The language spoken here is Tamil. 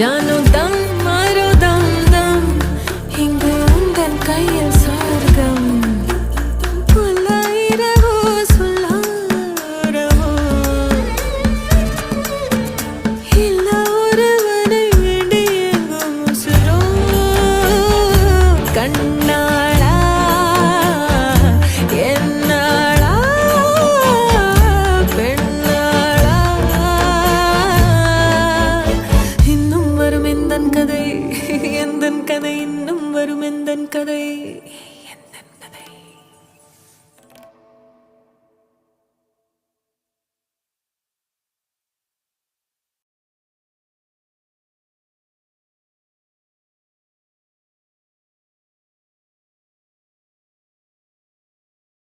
જાનો દમ મારો દમ દમ હિંગુ ઉંદન કૈયલ வரும் எந்தன் கதை? எந்தன் கதை? இன்னும் வரும் எந்தன் கதை?